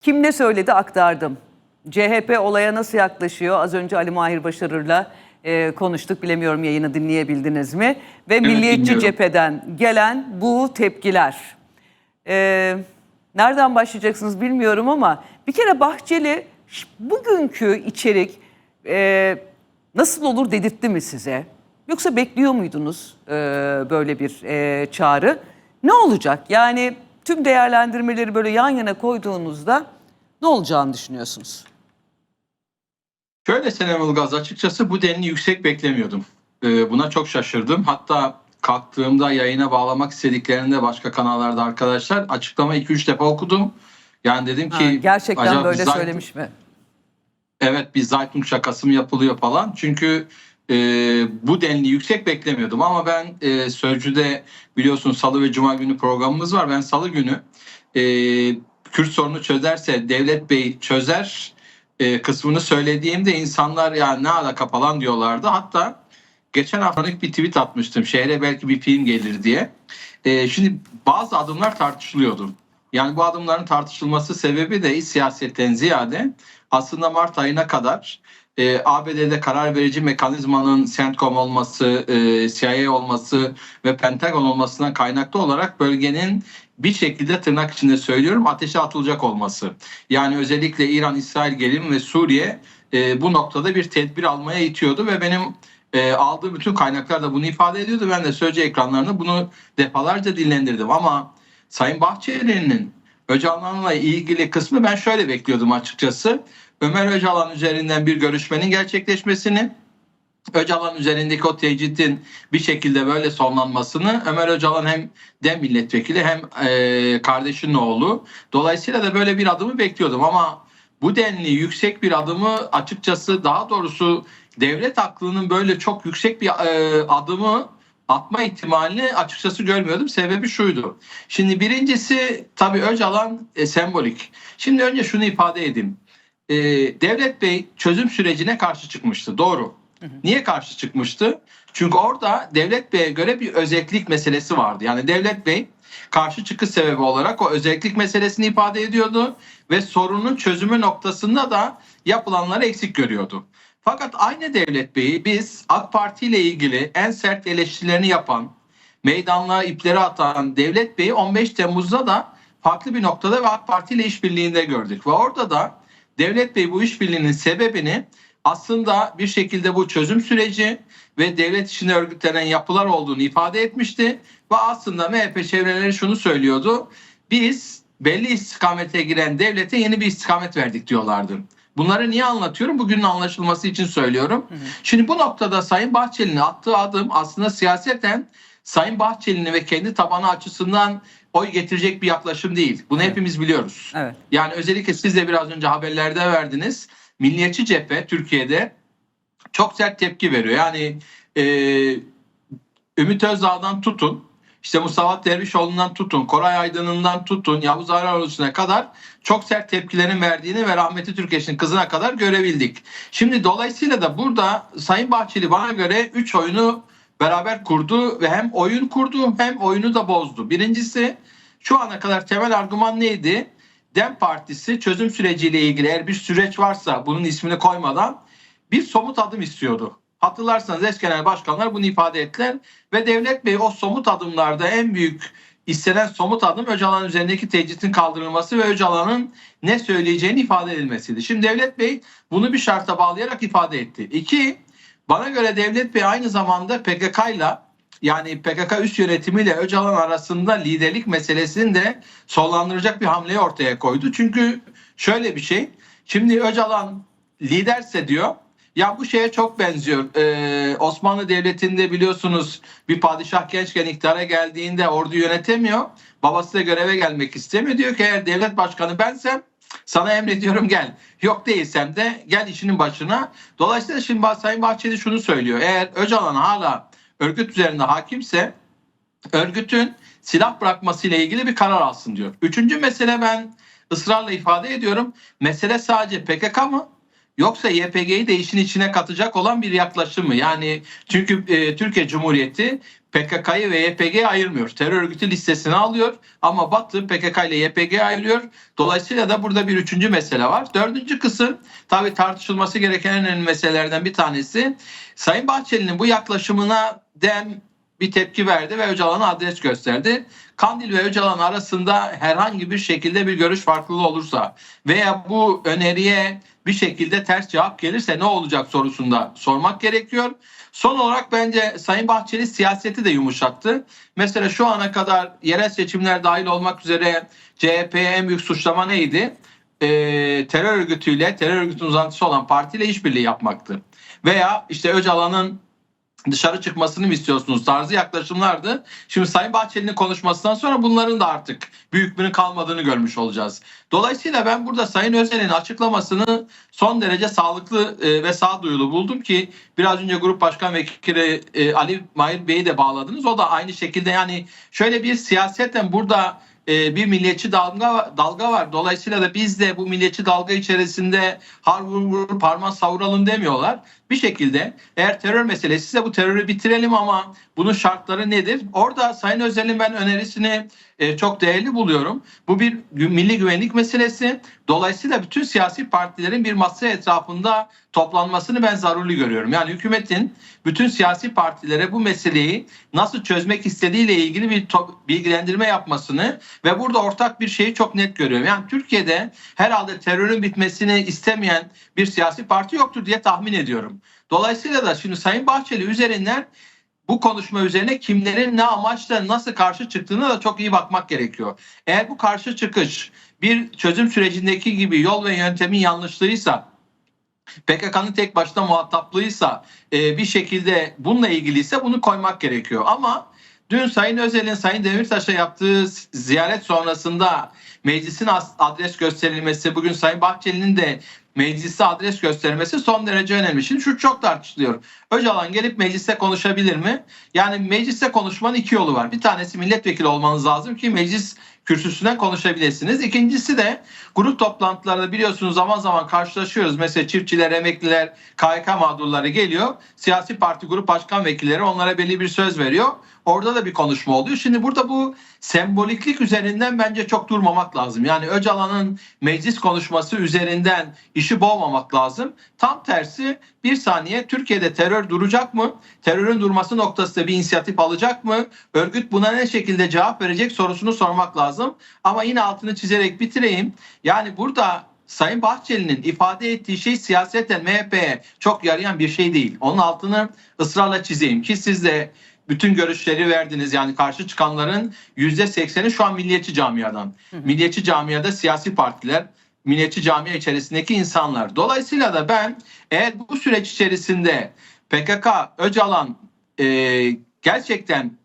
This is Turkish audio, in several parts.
Kim ne söyledi aktardım. CHP olaya nasıl yaklaşıyor? Az önce Ali Mahir Başarır'la e, konuştuk. Bilemiyorum yayını dinleyebildiniz mi? Ve Milliyetçi dinliyorum. cepheden gelen bu tepkiler. E, nereden başlayacaksınız bilmiyorum ama bir kere Bahçeli bugünkü içerik e, nasıl olur dedirtti mi size? Yoksa bekliyor muydunuz e, böyle bir e, çağrı? Ne olacak? Yani tüm değerlendirmeleri böyle yan yana koyduğunuzda ne olacağını düşünüyorsunuz? Şöyle Senem Ilgaz açıkçası bu denli yüksek beklemiyordum. Ee, buna çok şaşırdım. Hatta kalktığımda yayına bağlamak istediklerinde başka kanallarda arkadaşlar açıklama 2-3 defa okudum. Yani dedim ki Ha, gerçekten böyle Zeit- söylemiş mi? Evet bir Zeitung şakası mı yapılıyor falan. Çünkü e, bu denli yüksek beklemiyordum ama ben e, Sözcü'de biliyorsun salı ve cuma günü programımız var. Ben salı günü e, Kürt sorunu çözerse Devlet Bey çözer e, kısmını söylediğimde insanlar ya ne alaka falan diyorlardı. Hatta geçen haftalık bir tweet atmıştım. Şehre belki bir film gelir diye. E, şimdi bazı adımlar tartışılıyordu. Yani bu adımların tartışılması sebebi de iç siyasetten ziyade aslında Mart ayına kadar e, ABD'de karar verici mekanizmanın CENTCOM olması, e, CIA olması ve Pentagon olmasından kaynaklı olarak bölgenin bir şekilde tırnak içinde söylüyorum ateşe atılacak olması. Yani özellikle İran, İsrail gelim ve Suriye e, bu noktada bir tedbir almaya itiyordu ve benim e, aldığım bütün kaynaklar da bunu ifade ediyordu. Ben de sözcü ekranlarında bunu defalarca dinlendirdim ama Sayın Bahçeli'nin Öcalan'la ilgili kısmı ben şöyle bekliyordum açıkçası. Ömer Öcalan üzerinden bir görüşmenin gerçekleşmesini, Öcalan üzerindeki o tecritin bir şekilde böyle sonlanmasını Ömer Öcalan hem dem milletvekili hem e, kardeşinin oğlu. Dolayısıyla da böyle bir adımı bekliyordum ama bu denli yüksek bir adımı açıkçası daha doğrusu devlet aklının böyle çok yüksek bir e, adımı atma ihtimalini açıkçası görmüyordum. Sebebi şuydu. Şimdi birincisi tabii Öcalan e, sembolik. Şimdi önce şunu ifade edeyim. E, Devlet Bey çözüm sürecine karşı çıkmıştı. Doğru. Niye karşı çıkmıştı? Çünkü orada Devlet Bey'e göre bir özellik meselesi vardı. Yani Devlet Bey karşı çıkış sebebi olarak o özellik meselesini ifade ediyordu ve sorunun çözümü noktasında da yapılanları eksik görüyordu. Fakat aynı Devlet Bey'i biz AK Parti ile ilgili en sert eleştirilerini yapan, meydanlığa ipleri atan Devlet Bey'i 15 Temmuz'da da farklı bir noktada ve AK Parti ile işbirliğinde gördük. Ve orada da Devlet Bey bu işbirliğinin sebebini aslında bir şekilde bu çözüm süreci ve devlet içinde örgütlenen yapılar olduğunu ifade etmişti. Ve aslında MHP çevreleri şunu söylüyordu. Biz belli istikamete giren devlete yeni bir istikamet verdik diyorlardı. Bunları niye anlatıyorum? Bugünün anlaşılması için söylüyorum. Şimdi bu noktada Sayın Bahçeli'nin attığı adım aslında siyaseten Sayın Bahçeli'nin ve kendi tabanı açısından oy getirecek bir yaklaşım değil. Bunu Evet. hepimiz biliyoruz. Evet. Yani özellikle siz de biraz önce haberlerde verdiniz. Milliyetçi cephe Türkiye'de çok sert tepki veriyor. Yani e, Ümit Özdağ'dan tutun, işte Mustafa Dervişoğlu'ndan tutun, Koray Aydın'ından tutun, Yavuz Araroğlu'na kadar çok sert tepkilerin verdiğini ve rahmetli Türkeş'in kızına kadar görebildik. Şimdi dolayısıyla da burada Sayın Bahçeli bana göre 3 oyunu beraber kurdu ve hem oyun kurdu hem oyunu da bozdu. Birincisi şu ana kadar temel argüman neydi? Dem Partisi çözüm süreciyle ilgili eğer bir süreç varsa bunun ismini koymadan bir somut adım istiyordu. Hatırlarsanız eski genel başkanlar bunu ifade ettiler ve Devlet Bey o somut adımlarda en büyük istenen somut adım Öcalan üzerindeki tecritin kaldırılması ve Öcalan'ın ne söyleyeceğini ifade edilmesiydi. Şimdi Devlet Bey bunu bir şarta bağlayarak ifade etti. İki, bana göre Devlet Bey aynı zamanda PKK'yla yani PKK üst yönetimiyle Öcalan arasında liderlik meselesini de sonlandıracak bir hamleyi ortaya koydu. Çünkü şöyle bir şey. Şimdi Öcalan liderse diyor ya bu şeye çok benziyor. Ee, Osmanlı Devleti'nde biliyorsunuz bir padişah gençken iktidara geldiğinde ordu yönetemiyor. Babası da göreve gelmek istemiyor. Diyor ki eğer devlet başkanı bensem sana emrediyorum gel. Yok değilsem de gel işinin başına. Dolayısıyla şimdi Sayın Bahçeli şunu söylüyor. Eğer Öcalan hala örgüt üzerinde hakimse örgütün silah bırakmasıyla ilgili bir karar alsın diyor. Üçüncü mesele ben ısrarla ifade ediyorum. Mesele sadece PKK mı? Yoksa YPG'yi de işin içine katacak olan bir yaklaşım mı? Yani çünkü e, Türkiye Cumhuriyeti PKK'yı ve YPG'yi ayırmıyor. Terör örgütü listesine alıyor ama Batı PKK ile YPG'yi ayırıyor. Dolayısıyla da burada bir üçüncü mesele var. Dördüncü kısım tabii tartışılması gereken en önemli meselelerden bir tanesi. Sayın Bahçeli'nin bu yaklaşımına dem bir tepki verdi ve Öcalan'a adres gösterdi. Kandil ve Öcalan arasında herhangi bir şekilde bir görüş farklılığı olursa veya bu öneriye bir şekilde ters cevap gelirse ne olacak sorusunda sormak gerekiyor. Son olarak bence Sayın Bahçeli siyaseti de yumuşattı. Mesela şu ana kadar yerel seçimler dahil olmak üzere CHP'ye en büyük suçlama neydi? Ee, terör örgütüyle, terör örgütünün uzantısı olan partiyle işbirliği yapmaktı. Veya işte Öcalan'ın dışarı çıkmasını mı istiyorsunuz tarzı yaklaşımlardı. Şimdi Sayın Bahçeli'nin konuşmasından sonra bunların da artık büyük birinin kalmadığını görmüş olacağız. Dolayısıyla ben burada Sayın Özel'in açıklamasını son derece sağlıklı e, ve sağduyulu buldum ki biraz önce Grup Başkan Vekili e, Ali Mahir Bey'i de bağladınız. O da aynı şekilde yani şöyle bir siyaseten burada e, bir milliyetçi dalga dalga var. Dolayısıyla da biz de bu milliyetçi dalga içerisinde har vur vur parmak savuralım demiyorlar. Bir şekilde eğer terör meselesi ise bu terörü bitirelim ama bunun şartları nedir? Orada Sayın Özel'in ben önerisini e, çok değerli buluyorum. Bu bir milli güvenlik meselesi. Dolayısıyla bütün siyasi partilerin bir masa etrafında toplanmasını ben zaruri görüyorum. Yani hükümetin bütün siyasi partilere bu meseleyi nasıl çözmek istediğiyle ilgili bir bilgilendirme yapmasını ve burada ortak bir şeyi çok net görüyorum. Yani Türkiye'de herhalde terörün bitmesini istemeyen bir siyasi parti yoktur diye tahmin ediyorum. Dolayısıyla da şimdi Sayın Bahçeli üzerinden bu konuşma üzerine kimlerin ne amaçla nasıl karşı çıktığına da çok iyi bakmak gerekiyor. Eğer bu karşı çıkış bir çözüm sürecindeki gibi yol ve yöntemin yanlışlığıysa PKK'nın tek başına muhataplığıysa e, bir şekilde bununla ilgiliyse bunu koymak gerekiyor. Ama dün Sayın Özel'in Sayın Demirtaş'a yaptığı ziyaret sonrasında meclisin adres gösterilmesi, bugün Sayın Bahçeli'nin de meclise adres göstermesi son derece önemli. Şimdi şu çok tartışılıyor. Öcalan gelip mecliste konuşabilir mi? Yani mecliste konuşmanın iki yolu var. Bir tanesi milletvekili olmanız lazım ki meclis kürsüsünden konuşabilirsiniz. İkincisi de grup toplantılarında biliyorsunuz zaman zaman karşılaşıyoruz. Mesela çiftçiler, emekliler, KYK mağdurları geliyor. Siyasi parti grup başkan vekilleri onlara belli bir söz veriyor. Orada da bir konuşma oluyor. Şimdi burada bu semboliklik üzerinden bence çok durmamak lazım. Yani Öcalan'ın meclis konuşması üzerinden işi boğmamak lazım. Tam tersi bir saniye Türkiye'de terör duracak mı? Terörün durması noktasında bir inisiyatif alacak mı? Örgüt buna ne şekilde cevap verecek sorusunu sormak lazım. Ama yine altını çizerek bitireyim. Yani burada Sayın Bahçeli'nin ifade ettiği şey siyaseten MHP'ye çok yarayan bir şey değil. Onun altını ısrarla çizeyim ki siz de bütün görüşleri verdiniz. Yani karşı çıkanların yüzde sekseni şu an milliyetçi camiadan. Milliyetçi camiada siyasi partiler, milliyetçi camia içerisindeki insanlar. Dolayısıyla da ben eğer bu süreç içerisinde PKK, Öcalan e, gerçekten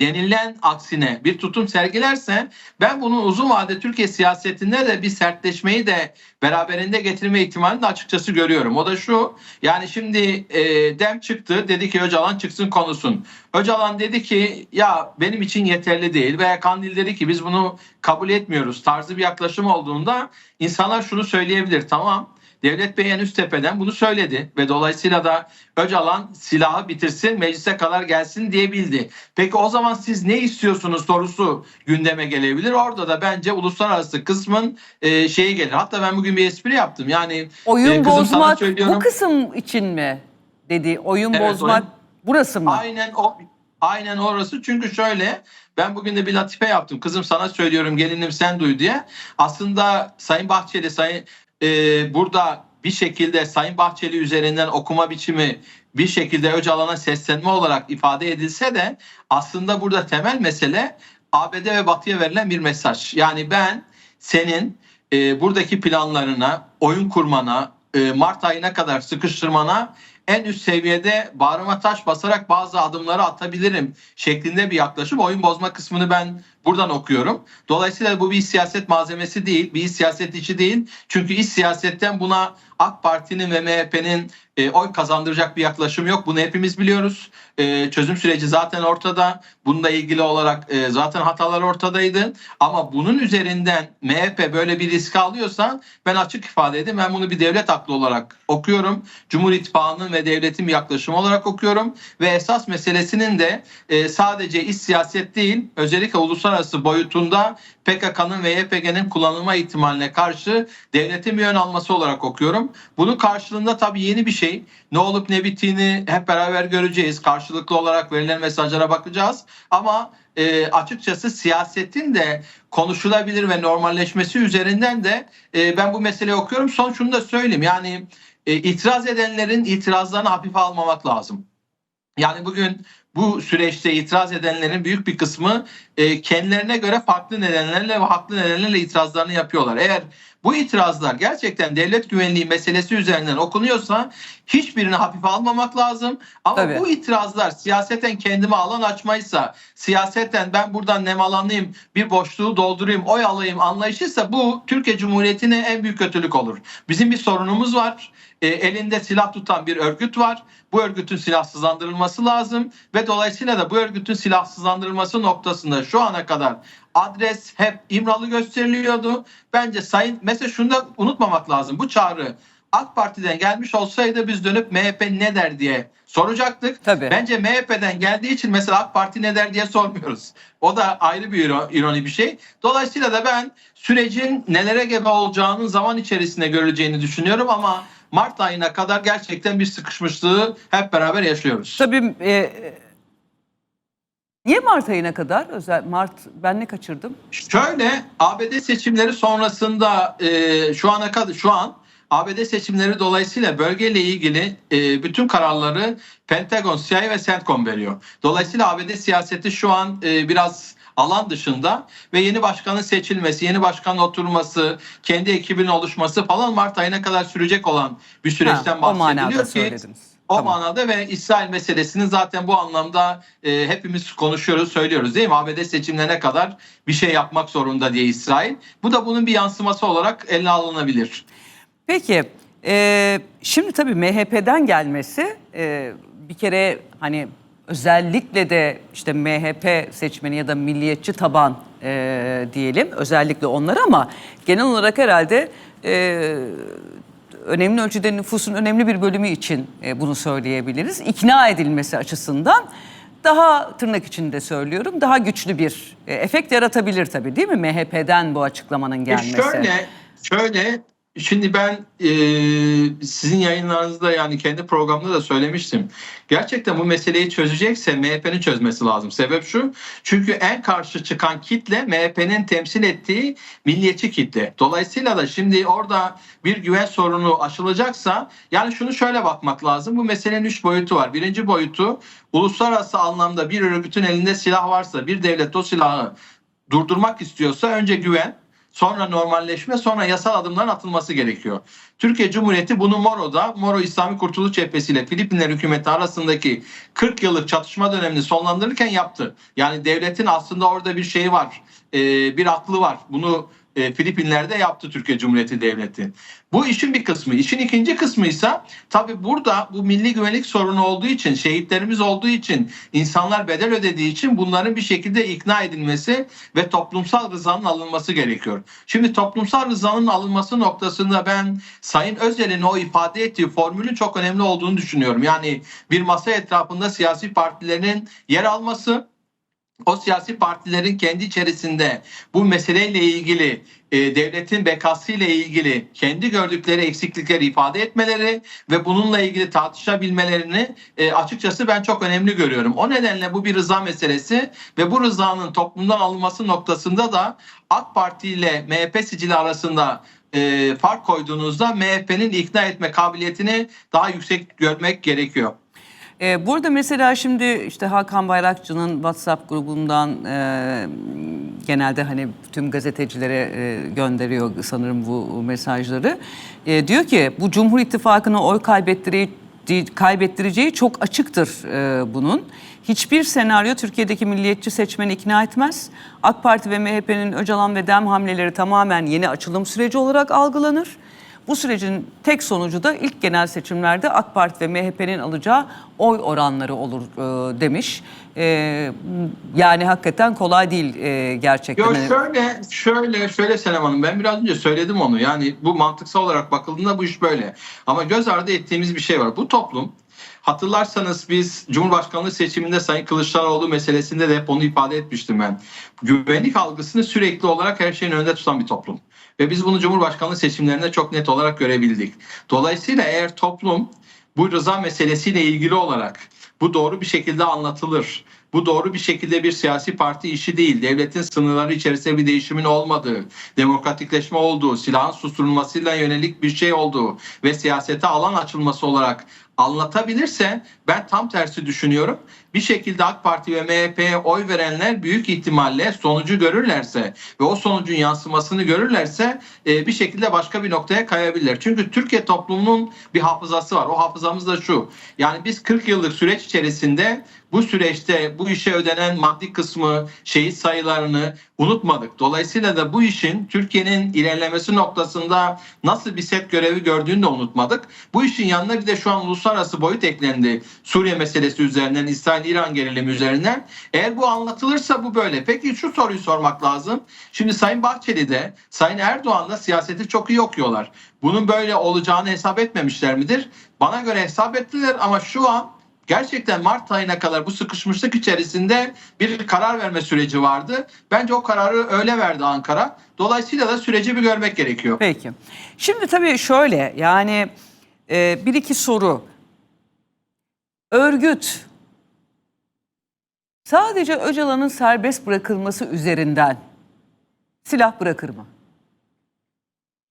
denilen aksine bir tutum sergilerse ben bunun uzun vade Türkiye siyasetinde de bir sertleşmeyi de beraberinde getirme ihtimalini açıkçası görüyorum. O da şu yani şimdi e, Dem çıktı dedi ki Öcalan çıksın konusun. Öcalan dedi ki ya benim için yeterli değil veya Kandil dedi ki biz bunu kabul etmiyoruz tarzı bir yaklaşım olduğunda insanlar şunu söyleyebilir tamam Devlet Bey en üst tepeden bunu söyledi ve dolayısıyla da Öcalan silahı bitirsin meclise kadar gelsin diyebildi. Peki o zaman siz ne istiyorsunuz sorusu gündeme gelebilir. Orada da bence uluslararası kısmın e, şeyi gelir. Hatta ben bugün bir espri yaptım. Yani Oyun e, bozmak bu kısım için mi dedi? Oyun Evet, bozmak oyun- burası mı? Aynen o aynen orası. Çünkü şöyle ben bugün de bir latife yaptım. Kızım sana söylüyorum gelinim sen duy diye. Aslında Sayın Bahçeli Sayın e, burada bir şekilde Sayın Bahçeli üzerinden okuma biçimi bir şekilde Öcalan'a seslenme olarak ifade edilse de aslında burada temel mesele ABD ve Batı'ya verilen bir mesaj. Yani ben senin e, buradaki planlarına, oyun kurmana, e, Mart ayına kadar sıkıştırmana en üst seviyede bağrıma taş basarak bazı adımları atabilirim şeklinde bir yaklaşım. Oyun bozma kısmını ben buradan okuyorum. Dolayısıyla bu bir siyaset malzemesi değil, bir siyaset içi değil. Çünkü iç siyasetten buna AK Parti'nin ve MHP'nin e, oy kazandıracak bir yaklaşım yok. Bunu hepimiz biliyoruz. E, çözüm süreci zaten ortada. Bununla ilgili olarak e, zaten hatalar ortadaydı. Ama bunun üzerinden MHP böyle bir risk alıyorsa ben açık ifade edeyim. Ben bunu bir devlet aklı olarak okuyorum. Cumhur İttifakı'nın ve devletin yaklaşımı olarak okuyorum. Ve esas meselesinin de e, sadece iç siyaset değil özellikle uluslararası boyutunda PKK'nın ve YPG'nin kullanılma ihtimaline karşı devletin bir yön alması olarak okuyorum. Bunun karşılığında tabii yeni bir şey. Ne olup ne bittiğini hep beraber göreceğiz. Karşılıklı olarak verilen mesajlara bakacağız. Ama e, açıkçası siyasetin de konuşulabilir ve normalleşmesi üzerinden de e, ben bu meseleyi okuyorum. Son şunu da söyleyeyim. Yani e, itiraz edenlerin itirazlarını hafife almamak lazım. Yani bugün bu süreçte itiraz edenlerin büyük bir kısmı e, kendilerine göre farklı nedenlerle ve haklı nedenlerle itirazlarını yapıyorlar. Eğer bu itirazlar gerçekten devlet güvenliği meselesi üzerinden okunuyorsa hiçbirini hafife almamak lazım. Ama Tabii. bu itirazlar siyaseten kendime alan açmaysa, siyaseten ben buradan nemalanayım, bir boşluğu doldurayım, oy alayım anlayışıysa bu Türkiye Cumhuriyeti'ne en büyük kötülük olur. Bizim bir sorunumuz var. E, elinde silah tutan bir örgüt var. Bu örgütün silahsızlandırılması lazım ve dolayısıyla da bu örgütün silahsızlandırılması noktasında şu ana kadar adres hep İmralı gösteriliyordu. Bence sayın mesela şunu da unutmamak lazım. Bu çağrı AK Parti'den gelmiş olsaydı biz dönüp MHP ne der diye soracaktık. Tabii. Bence MHP'den geldiği için mesela AK Parti ne der diye sormuyoruz. O da ayrı bir iro- ironi bir şey. Dolayısıyla da ben sürecin nelere gebe olacağının zaman içerisinde görüleceğini düşünüyorum ama Mart ayına kadar gerçekten bir sıkışmışlığı hep beraber yaşıyoruz. Tabii e, niye Mart ayına kadar? Özel Mart ben ne kaçırdım? Şöyle ABD seçimleri sonrasında e, şu ana kadar şu an ABD seçimleri dolayısıyla bölgeyle ilgili e, bütün kararları Pentagon, CIA ve CENTCOM veriyor. Dolayısıyla ABD siyaseti şu an e, biraz alan dışında ve yeni başkanın seçilmesi, yeni başkanın oturması, kendi ekibinin oluşması falan Mart ayına kadar sürecek olan bir süreçten Ha, bahsediliyor ki söylediniz. O Tamam. manada ve İsrail meselesini zaten bu anlamda e, hepimiz konuşuyoruz, söylüyoruz değil mi? ABD seçimlerine kadar bir şey yapmak zorunda diye İsrail. Bu da bunun bir yansıması olarak ele alınabilir. Peki e, şimdi tabii MHP'den gelmesi e, bir kere hani özellikle de işte MHP seçmeni ya da milliyetçi taban e, diyelim özellikle onlar ama genel olarak herhalde e, önemli ölçüde nüfusun önemli bir bölümü için e, bunu söyleyebiliriz. İkna edilmesi açısından daha tırnak içinde söylüyorum daha güçlü bir e, efekt yaratabilir tabii değil mi MHP'den bu açıklamanın E gelmesi? şöyle, şöyle şimdi ben e, sizin yayınlarınızda yani kendi programda da söylemiştim. Gerçekten bu meseleyi çözecekse MHP'nin çözmesi lazım. Sebep şu. Çünkü en karşı çıkan kitle MHP'nin temsil ettiği milliyetçi kitle. Dolayısıyla da şimdi orada bir güven sorunu aşılacaksa yani şunu şöyle bakmak lazım. Bu meselenin üç boyutu var. Birinci boyutu uluslararası anlamda bir örgütün elinde silah varsa bir devlet o silahı durdurmak istiyorsa önce güven, sonra normalleşme, sonra yasal adımların atılması gerekiyor. Türkiye Cumhuriyeti bunu Moro'da, Moro İslami Kurtuluş Cephesi ile Filipinler hükümeti arasındaki 40 yıllık çatışma dönemini sonlandırırken yaptı. Yani devletin aslında orada bir şeyi var, e, bir aklı var. Bunu e, Filipinler'de yaptı Türkiye Cumhuriyeti Devleti. Bu işin bir kısmı. İşin ikinci kısmı ise tabi burada bu milli güvenlik sorunu olduğu için, şehitlerimiz olduğu için, insanlar bedel ödediği için bunların bir şekilde ikna edilmesi ve toplumsal rızanın alınması gerekiyor. Şimdi toplumsal rızanın alınması noktasında ben Sayın Özel'in o ifade ettiği formülün çok önemli olduğunu düşünüyorum. Yani bir masa etrafında siyasi partilerin yer alması, o siyasi partilerin kendi içerisinde bu meseleyle ilgili e, devletin bekası ile ilgili kendi gördükleri eksiklikleri ifade etmeleri ve bununla ilgili tartışabilmelerini e, açıkçası ben çok önemli görüyorum. O nedenle bu bir rıza meselesi ve bu rızanın toplumdan alınması noktasında da AK Parti ile MHP sicili arasında e, fark koyduğunuzda MHP'nin ikna etme kabiliyetini daha yüksek görmek gerekiyor. Ee, burada mesela şimdi işte Hakan Bayrakçı'nın WhatsApp grubundan e, genelde hani tüm gazetecilere e, gönderiyor sanırım bu mesajları. E, diyor ki bu Cumhur İttifakı'na oy kaybettireceği kaybettireceği çok açıktır e, bunun. Hiçbir senaryo Türkiye'deki milliyetçi seçmeni ikna etmez. AK Parti ve MHP'nin Öcalan ve Dem hamleleri tamamen yeni açılım süreci olarak algılanır. Bu sürecin tek sonucu da ilk genel seçimlerde AK Parti ve MHP'nin alacağı oy oranları olur e, demiş. E, yani hakikaten kolay değil e, gerçekten. Yok şöyle, şöyle, şöyle Senem Hanım ben biraz önce söyledim onu. Yani bu mantıksal olarak bakıldığında bu iş böyle. Ama göz ardı ettiğimiz bir şey var. Bu toplum hatırlarsanız biz Cumhurbaşkanlığı seçiminde Sayın Kılıçdaroğlu meselesinde de hep onu ifade etmiştim ben. Güvenlik algısını sürekli olarak her şeyin önünde tutan bir toplum. Ve biz bunu Cumhurbaşkanlığı seçimlerinde çok net olarak görebildik. Dolayısıyla eğer toplum bu rıza meselesiyle ilgili olarak bu doğru bir şekilde anlatılır. Bu doğru bir şekilde bir siyasi parti işi değil. Devletin sınırları içerisinde bir değişimin olmadığı, demokratikleşme olduğu, silahın susturulmasıyla yönelik bir şey olduğu ve siyasete alan açılması olarak anlatabilirse ben tam tersi düşünüyorum. Bir şekilde AK Parti ve MHP'ye oy verenler büyük ihtimalle sonucu görürlerse ve o sonucun yansımasını görürlerse e, bir şekilde başka bir noktaya kayabilirler. Çünkü Türkiye toplumunun bir hafızası var. O hafızamız da şu. Yani biz 40 yıllık süreç içerisinde bu süreçte bu işe ödenen maddi kısmı, şehit sayılarını unutmadık. Dolayısıyla da bu işin Türkiye'nin ilerlemesi noktasında nasıl bir set görevi gördüğünü de unutmadık. Bu işin yanına bir de şu an uluslararası boyut eklendi. Suriye meselesi üzerinden, İsrail-İran gerilimi üzerinden. Eğer bu anlatılırsa bu böyle. Peki şu soruyu sormak lazım. Şimdi Sayın Bahçeli de, Sayın Erdoğan da siyaseti çok iyi okuyorlar. Bunun böyle olacağını hesap etmemişler midir? Bana göre hesap ettiler ama şu an gerçekten Mart ayına kadar bu sıkışmışlık içerisinde bir karar verme süreci vardı. Bence o kararı öyle verdi Ankara. Dolayısıyla da süreci bir görmek gerekiyor. Peki. Şimdi tabii şöyle yani e, bir iki soru. Örgüt sadece Öcalan'ın serbest bırakılması üzerinden silah bırakır mı?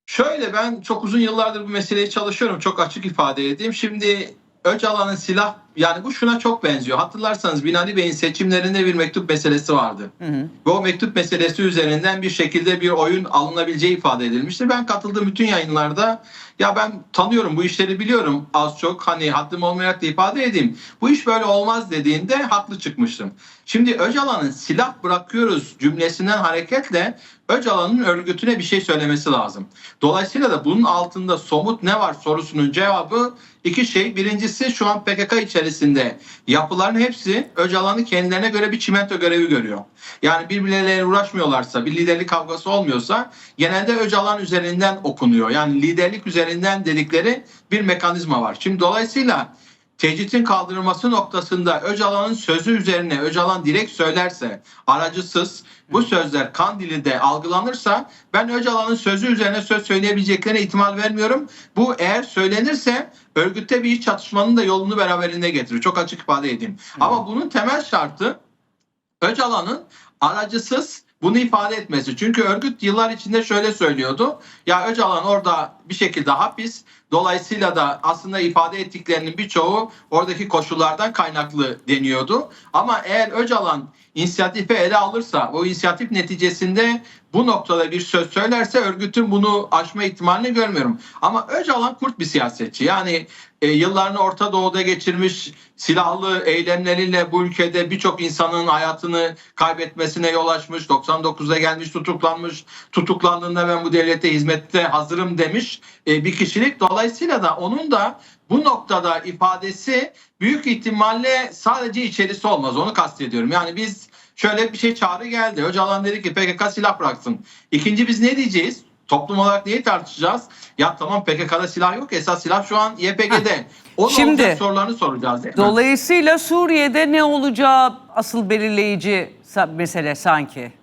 Şöyle ben çok uzun yıllardır bu meseleyi çalışıyorum. Çok açık ifade edeyim. Şimdi Öcalan'ın silah yani bu şuna çok benziyor. Hatırlarsanız Binali Bey'in seçimlerinde bir mektup meselesi vardı. Hı hı. Ve o mektup meselesi üzerinden bir şekilde bir oyun alınabileceği ifade edilmişti. Ben katıldığım bütün yayınlarda ya ben tanıyorum bu işleri biliyorum az çok hani haddim olmayarak da ifade edeyim. Bu iş böyle olmaz dediğinde haklı çıkmıştım. Şimdi Öcalan'ın silah bırakıyoruz cümlesinden hareketle Öcalan'ın örgütüne bir şey söylemesi lazım. Dolayısıyla da bunun altında somut ne var sorusunun cevabı iki şey. Birincisi şu an PKK içerisinde yapıların hepsi Öcalan'ı kendilerine göre bir çimento görevi görüyor. Yani birbirleriyle uğraşmıyorlarsa, bir liderlik kavgası olmuyorsa genelde Öcalan üzerinden okunuyor. Yani liderlik üzerinden dedikleri bir mekanizma var. Şimdi dolayısıyla tecritin kaldırılması noktasında Öcalan'ın sözü üzerine Öcalan direkt söylerse aracısız bu sözler kan dilinde algılanırsa ben Öcalan'ın sözü üzerine söz söyleyebileceklerine ihtimal vermiyorum. Bu eğer söylenirse örgütte bir çatışmanın da yolunu beraberinde getirir. Çok açık ifade edeyim. Ama bunun temel şartı Öcalan'ın aracısız bunu ifade etmesi. Çünkü örgüt yıllar içinde şöyle söylüyordu. Ya Öcalan orada bir şekilde hapis. Dolayısıyla da aslında ifade ettiklerinin birçoğu oradaki koşullardan kaynaklı deniyordu. Ama eğer Öcalan inisiyatifi ele alırsa o inisiyatif neticesinde bu noktada bir söz söylerse örgütün bunu aşma ihtimalini görmüyorum. Ama Öcalan kurt bir siyasetçi. Yani e, yıllarını Orta Doğu'da geçirmiş silahlı eylemleriyle bu ülkede birçok insanın hayatını kaybetmesine yol açmış. 99'da gelmiş tutuklanmış. Tutuklandığında ben bu devlete hizmette hazırım demiş e, bir kişilik. Dolayısıyla da onun da bu noktada ifadesi büyük ihtimalle sadece içerisi olmaz. Onu kastediyorum. Yani biz şöyle bir şey çağrı geldi. Öcalan dedi ki PKK silah bıraksın. İkinci biz ne diyeceğiz? Toplum olarak neyi tartışacağız? Ya tamam PKK'da silah yok. Esas silah şu an YPG'de. O Şimdi- sorularını soracağız değil mi? Dolayısıyla Suriye'de ne olacağı asıl belirleyici mesele sanki.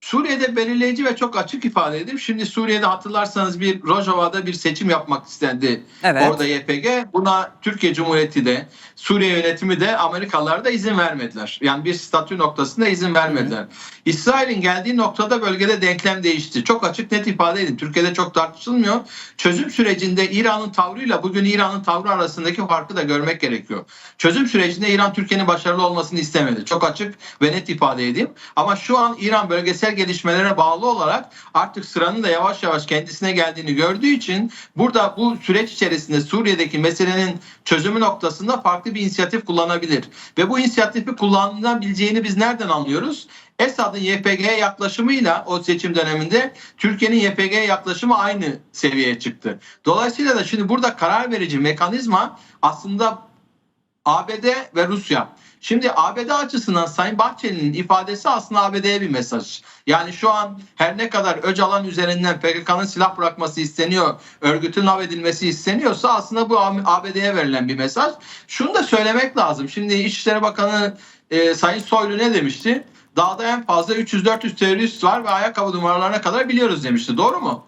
Suriye'de belirleyici ve çok açık ifade edeyim. Şimdi Suriye'de hatırlarsanız bir Rojava'da bir seçim yapmak istendi. Evet. Orada YPG. Buna Türkiye Cumhuriyeti de Suriye yönetimi de Amerikalılar da izin vermediler. Yani bir statü noktasında izin vermediler. İsrail'in geldiği noktada bölgede denklem değişti. Çok açık net ifade edin. Türkiye'de çok tartışılmıyor. Çözüm sürecinde İran'ın tavrıyla bugün İran'ın tavrı arasındaki farkı da görmek gerekiyor. Çözüm sürecinde İran Türkiye'nin başarılı olmasını istemedi. Çok açık ve net ifade edeyim. Ama şu an İran bölgesel gelişmelere bağlı olarak artık sıranın da yavaş yavaş kendisine geldiğini gördüğü için burada bu süreç içerisinde Suriye'deki meselenin çözümü noktasında farklı bir inisiyatif kullanabilir. Ve bu inisiyatifi kullanabileceğini biz nereden anlıyoruz? Esad'ın YPG'ye yaklaşımıyla o seçim döneminde Türkiye'nin YPG'ye yaklaşımı aynı seviyeye çıktı. Dolayısıyla da şimdi burada karar verici mekanizma aslında ABD ve Rusya. Şimdi ABD açısından Sayın Bahçeli'nin ifadesi aslında ABD'ye bir mesaj. Yani şu an her ne kadar Öcalan üzerinden PKK'nın silah bırakması isteniyor, örgütün edilmesi isteniyorsa aslında bu ABD'ye verilen bir mesaj. Şunu da söylemek lazım. Şimdi İçişleri Bakanı e, Sayın Soylu ne demişti? Dağda en fazla 300-400 terörist var ve ayakkabı numaralarına kadar biliyoruz demişti. Doğru mu?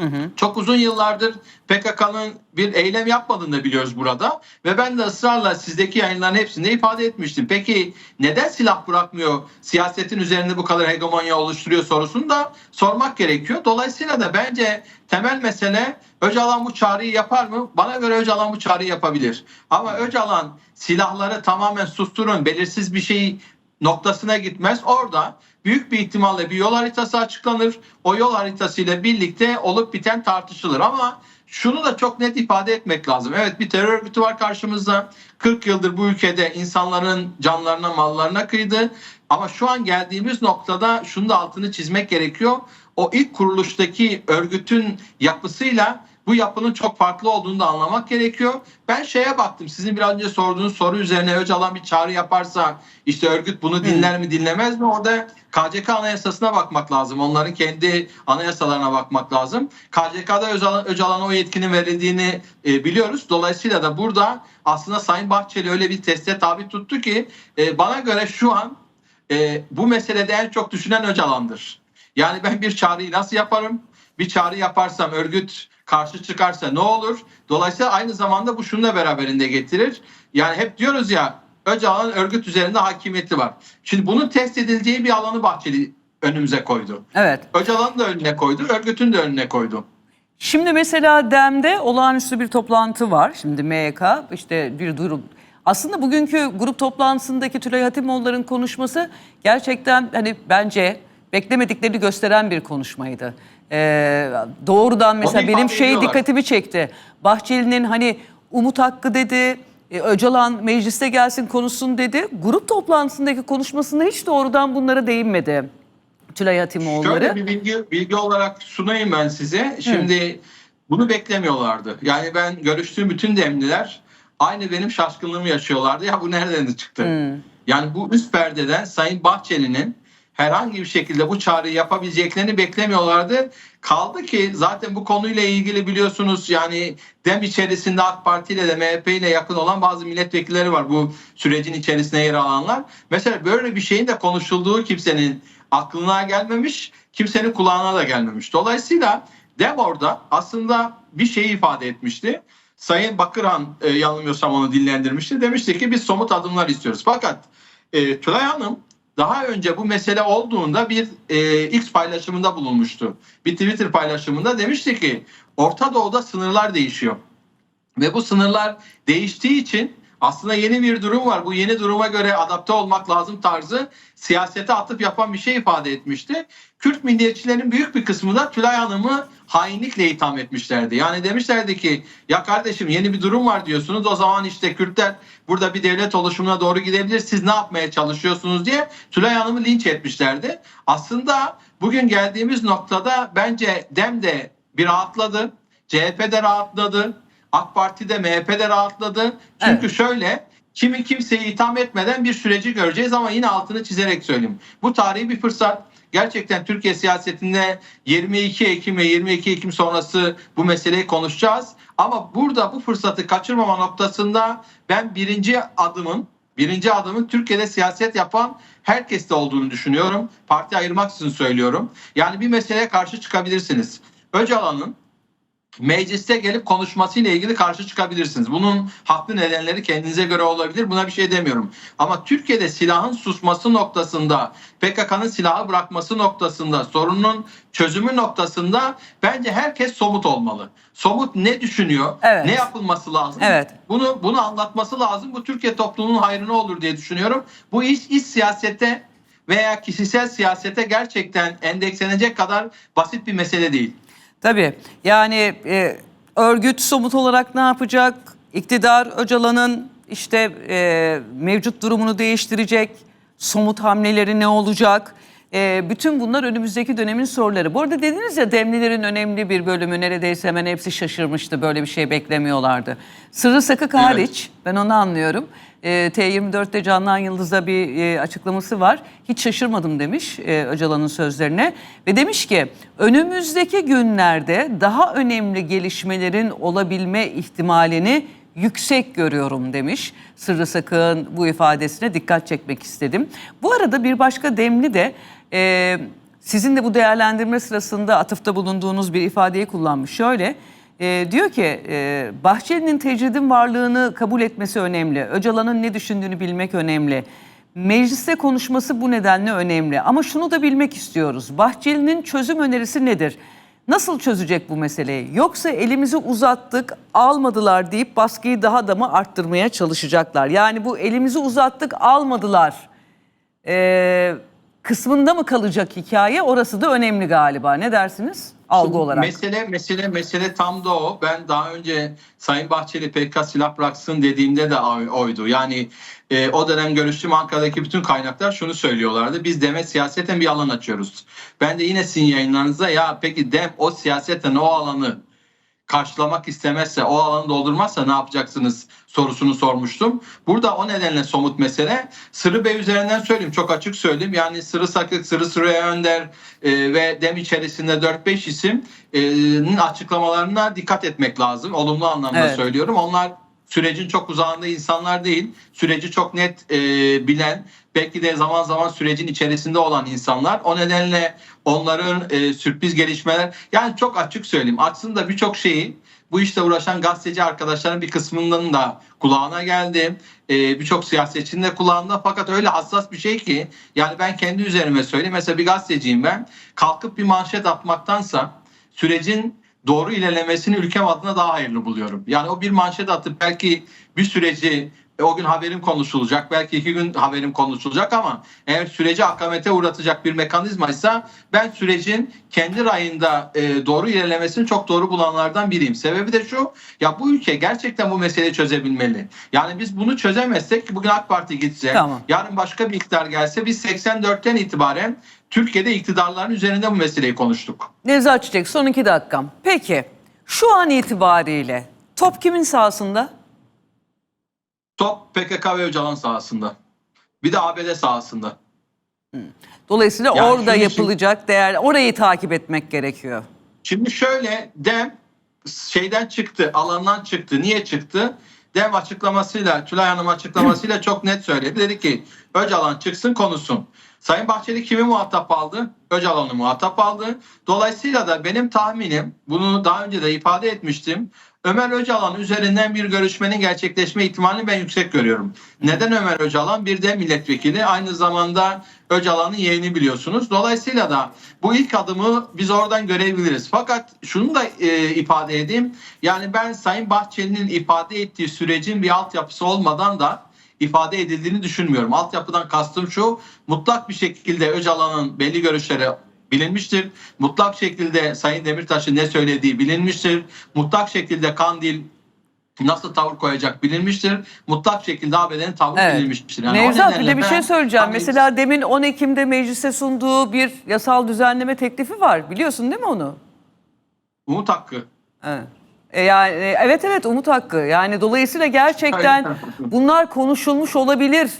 Hı hı. Çok uzun yıllardır PKK'nın bir eylem yapmadığını da biliyoruz burada. Ve ben de ısrarla sizdeki yayınların hepsinde ifade etmiştim. Peki neden silah bırakmıyor, siyasetin üzerinde bu kadar hegemonya oluşturuyor sorusunu da sormak gerekiyor. Dolayısıyla da bence temel mesele Öcalan bu çağrıyı yapar mı? Bana göre Öcalan bu çağrıyı yapabilir. Ama Öcalan silahları tamamen susturun, belirsiz bir şey noktasına gitmez. Orada büyük bir ihtimalle bir yol haritası açıklanır. O yol haritasıyla birlikte olup biten tartışılır ama şunu da çok net ifade etmek lazım. Evet bir terör örgütü var karşımızda. 40 yıldır bu ülkede insanların canlarına, mallarına kıydı. Ama şu an geldiğimiz noktada şunu da altını çizmek gerekiyor. O ilk kuruluştaki örgütün yapısıyla bu yapının çok farklı olduğunu da anlamak gerekiyor. Ben şeye baktım. Sizin biraz önce sorduğunuz soru üzerine Öcalan bir çağrı yaparsa işte örgüt bunu dinler mi dinlemez mi? Orada KCK anayasasına bakmak lazım. Onların kendi anayasalarına bakmak lazım. KCK'da Öcalan, Öcalan'a o yetkinin verildiğini e, biliyoruz. Dolayısıyla da burada aslında Sayın Bahçeli öyle bir teste tabi tuttu ki e, bana göre şu an e, bu meselede en çok düşünen Öcalan'dır. Yani ben bir çağrıyı nasıl yaparım? Bir çağrı yaparsam örgüt karşı çıkarsa ne olur? Dolayısıyla aynı zamanda bu şunu da beraberinde getirir. Yani hep diyoruz ya Öcalan'ın örgüt üzerinde hakimiyeti var. Şimdi bunun test edileceği bir alanı Bahçeli önümüze koydu. Evet. Öcalan'ın da önüne koydu, örgütün de önüne koydu. Şimdi mesela DEM'de olağanüstü bir toplantı var. Şimdi MYK işte bir durum. Aslında bugünkü grup toplantısındaki Tülay Hatimoğulların konuşması gerçekten hani bence beklemediklerini gösteren bir konuşmaydı. Ee, doğrudan mesela benim şey ediyorlar. dikkatimi çekti. Bahçeli'nin hani umut hakkı dedi, e, Öcalan mecliste gelsin konuşsun dedi. Grup toplantısındaki konuşmasında hiç doğrudan bunlara değinmedi. Tülay Hatimoğulları. Şöyle bir bilgi, bilgi olarak sunayım ben size. Şimdi bunu beklemiyorlardı. Yani ben görüştüğüm bütün demliler aynı benim şaşkınlığımı yaşıyorlardı. Ya bu nereden çıktı? Yani bu üst perdeden Sayın Bahçeli'nin herhangi bir şekilde bu çağrıyı yapabileceklerini beklemiyorlardı. Kaldı ki zaten bu konuyla ilgili biliyorsunuz yani dem içerisinde AK Parti ile de MHP ile yakın olan bazı milletvekilleri var bu sürecin içerisine yer alanlar. Mesela böyle bir şeyin de konuşulduğu kimsenin aklına gelmemiş, kimsenin kulağına da gelmemiş. Dolayısıyla dem orada aslında bir şey ifade etmişti. Sayın Bakırhan e, yanılmıyorsam onu dillendirmişti. Demişti ki biz somut adımlar istiyoruz. Fakat e, Tülay Hanım daha önce bu mesele olduğunda bir e, X paylaşımında bulunmuştu. Bir Twitter paylaşımında demişti ki Orta Doğu'da sınırlar değişiyor. Ve bu sınırlar değiştiği için aslında yeni bir durum var. Bu yeni duruma göre adapte olmak lazım tarzı siyasete atıp yapan bir şey ifade etmişti. Kürt milliyetçilerin büyük bir kısmı da Tülay Hanım'ı hainlikle itham etmişlerdi. Yani demişlerdi ki ya kardeşim yeni bir durum var diyorsunuz o zaman işte Kürtler burada bir devlet oluşumuna doğru gidebilir siz ne yapmaya çalışıyorsunuz diye Tülay Hanım'ı linç etmişlerdi. Aslında bugün geldiğimiz noktada bence DEM de bir rahatladı. CHP de rahatladı. AK Parti de MHP de rahatladı. Çünkü şöyle kimi kimseyi itham etmeden bir süreci göreceğiz ama yine altını çizerek söyleyeyim. Bu tarihi bir fırsat. Gerçekten Türkiye siyasetinde 22 Ekim ve 22 Ekim sonrası bu meseleyi konuşacağız. Ama burada bu fırsatı kaçırmama noktasında ben birinci adımın birinci adımın Türkiye'de siyaset yapan herkeste olduğunu düşünüyorum. Parti ayırmaksızın söylüyorum. Yani bir meseleye karşı çıkabilirsiniz. Öcalan'ın mecliste gelip konuşmasıyla ilgili karşı çıkabilirsiniz. Bunun haklı nedenleri kendinize göre olabilir. Buna bir şey demiyorum. Ama Türkiye'de silahın susması noktasında, PKK'nın silahı bırakması noktasında, sorunun çözümü noktasında bence herkes somut olmalı. Somut ne düşünüyor? Evet. Ne yapılması lazım? Evet. Bunu bunu anlatması lazım. Bu Türkiye toplumunun hayrına olur diye düşünüyorum. Bu iş iç siyasete veya kişisel siyasete gerçekten endekslenecek kadar basit bir mesele değil. Tabii yani e, örgüt somut olarak ne yapacak? İktidar Öcalan'ın işte e, mevcut durumunu değiştirecek. Somut hamleleri ne olacak? E, bütün bunlar önümüzdeki dönemin soruları. Bu arada dediniz ya demlilerin önemli bir bölümü neredeyse hemen hepsi şaşırmıştı. Böyle bir şey beklemiyorlardı. Sırrı Sakık Evet. hariç ben onu anlıyorum. E, T24'te Candan Yıldız'da bir e, açıklaması var. Hiç şaşırmadım demiş e, Öcalan'ın sözlerine. Ve demiş ki önümüzdeki günlerde daha önemli gelişmelerin olabilme ihtimalini yüksek görüyorum demiş. Sırrı Sakık'ın bu ifadesine dikkat çekmek istedim. Bu arada bir başka demli de e, sizin de bu değerlendirme sırasında atıfta bulunduğunuz bir ifadeyi kullanmış. Şöyle e, diyor ki e, Bahçeli'nin tecridin varlığını kabul etmesi önemli. Öcalan'ın ne düşündüğünü bilmek önemli. Mecliste konuşması bu nedenle önemli. Ama şunu da bilmek istiyoruz. Bahçeli'nin çözüm önerisi nedir? Nasıl çözecek bu meseleyi? Yoksa elimizi uzattık, almadılar deyip baskıyı daha da mı arttırmaya çalışacaklar? Yani bu elimizi uzattık, almadılar ee, kısmında mı kalacak hikaye? Orası da önemli galiba. Ne dersiniz? Algı olarak. Mesele mesele mesele tam da o. Ben daha önce Sayın Bahçeli PKK silah bıraksın dediğimde de oy- oydu. Yani e, o dönem görüştüğüm Ankara'daki bütün kaynaklar şunu söylüyorlardı. Biz deme siyaseten bir alan açıyoruz. Ben de yine sizin yayınlarınızda ya peki dem o siyaseten o alanı karşılamak istemezse, o alanı doldurmazsa ne yapacaksınız sorusunu sormuştum. Burada o nedenle somut mesele. Sırrı Bey üzerinden söyleyeyim, çok açık söyleyeyim. Yani Sırrı Sakık, Sırrı Süreyya Önder e, ve DEM içerisinde 4-5 isim'in açıklamalarına dikkat etmek lazım. Olumlu anlamda Evet. söylüyorum. Onlar sürecin çok uzağında insanlar değil. Süreci çok net e, bilen, belki de zaman zaman sürecin içerisinde olan insanlar. O nedenle onların e, sürpriz gelişmeler yani çok açık söyleyeyim. Aslında birçok şeyi bu işte uğraşan gazeteci arkadaşların bir kısmının da kulağına geldi. E, birçok siyasetçinin de kulağında fakat öyle hassas bir şey ki yani ben kendi üzerime söyleyeyim. Mesela bir gazeteciyim ben. Kalkıp bir manşet atmaktansa sürecin doğru ilerlemesini ülkem adına daha hayırlı buluyorum. Yani o bir manşet atıp belki bir süreci e, o gün haberim konuşulacak. Belki iki gün haberim konuşulacak ama eğer süreci akamete uğratacak bir mekanizmaysa ben sürecin kendi rayında e, doğru ilerlemesini çok doğru bulanlardan biriyim. Sebebi de şu ya bu ülke gerçekten bu meseleyi çözebilmeli. Yani biz bunu çözemezsek bugün AK Parti gitse Tamam. yarın başka bir iktidar gelse biz 84'ten itibaren Türkiye'de iktidarların üzerinde bu meseleyi konuştuk. Nevzat Çiçek son iki dakikam. Peki şu an itibariyle top kimin sahasında? Top PKK ve Öcalan sahasında. Bir de ABD sahasında. Dolayısıyla Yani orada şunu- yapılacak değer, orayı takip etmek gerekiyor. Şimdi şöyle Dem şeyden çıktı, alandan çıktı. Niye çıktı? Dem açıklamasıyla, Tülay Hanım açıklamasıyla çok net söyledi. Dedi ki Öcalan çıksın konuşsun. Sayın Bahçeli kimi muhatap aldı? Öcalan'ı muhatap aldı. Dolayısıyla da benim tahminim, bunu daha önce de ifade etmiştim. Ömer Öcalan üzerinden bir görüşmenin gerçekleşme ihtimalini ben yüksek görüyorum. Neden Ömer Öcalan? Bir de milletvekili. Aynı zamanda Öcalan'ın yeğeni biliyorsunuz. Dolayısıyla da bu ilk adımı biz oradan görebiliriz. Fakat şunu da e, ifade edeyim. Yani ben Sayın Bahçeli'nin ifade ettiği sürecin bir altyapısı olmadan da ifade edildiğini düşünmüyorum. Altyapıdan kastım şu, mutlak bir şekilde Öcalan'ın belli görüşleri bilinmiştir. Mutlak şekilde Sayın Demirtaş'ın ne söylediği bilinmiştir. Mutlak şekilde Kandil nasıl tavır koyacak bilinmiştir. Mutlak şekilde ABD'nin tavrı Evet. bilinmiştir. Yani Nevzat bir de bir şey söyleyeceğim. hani- Mesela demin 10 Ekim'de meclise sunduğu bir yasal düzenleme teklifi var. Biliyorsun değil mi onu? Umut Hakkı. Evet. E yani e, evet evet Umut Hakkı. Yani dolayısıyla gerçekten bunlar konuşulmuş olabilir.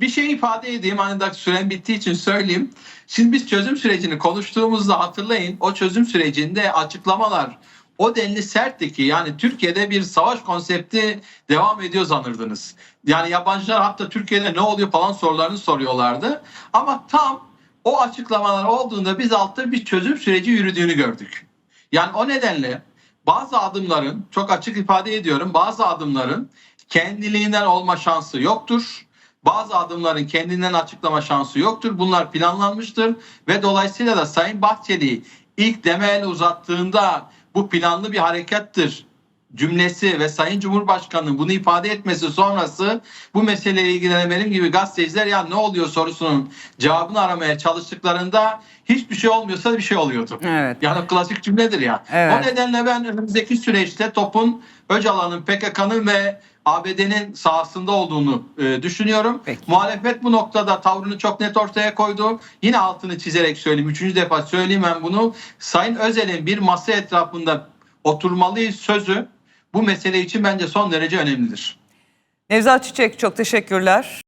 bir şey ifade edeyim da süren bittiği için söyleyeyim. Şimdi biz çözüm sürecini konuştuğumuzda hatırlayın o çözüm sürecinde açıklamalar o denli sertti ki yani Türkiye'de bir savaş konsepti devam ediyor sanırdınız. Yani yabancılar hatta Türkiye'de ne oluyor falan sorularını soruyorlardı. Ama tam o açıklamalar olduğunda biz altta bir çözüm süreci yürüdüğünü gördük. Yani o nedenle bazı adımların çok açık ifade ediyorum bazı adımların kendiliğinden olma şansı yoktur. Bazı adımların kendinden açıklama şansı yoktur. Bunlar planlanmıştır ve dolayısıyla da Sayın Bahçeli ilk demel uzattığında bu planlı bir harekettir cümlesi ve Sayın Cumhurbaşkanı'nın bunu ifade etmesi sonrası bu meseleyle ilgilenen benim gibi gazeteciler ya ne oluyor sorusunun cevabını aramaya çalıştıklarında hiçbir şey olmuyorsa bir şey oluyordu. Evet. Yani klasik cümledir ya. Evet. O nedenle ben önümüzdeki süreçte topun Öcalan'ın, PKK'nın ve ABD'nin sahasında olduğunu e, düşünüyorum. Peki. Muhalefet bu noktada tavrını çok net ortaya koydu. Yine altını çizerek söyleyeyim. Üçüncü defa söyleyeyim ben bunu. Sayın Özel'in bir masa etrafında oturmalıyız sözü bu mesele için bence son derece önemlidir. Nevzat Çiçek çok teşekkürler.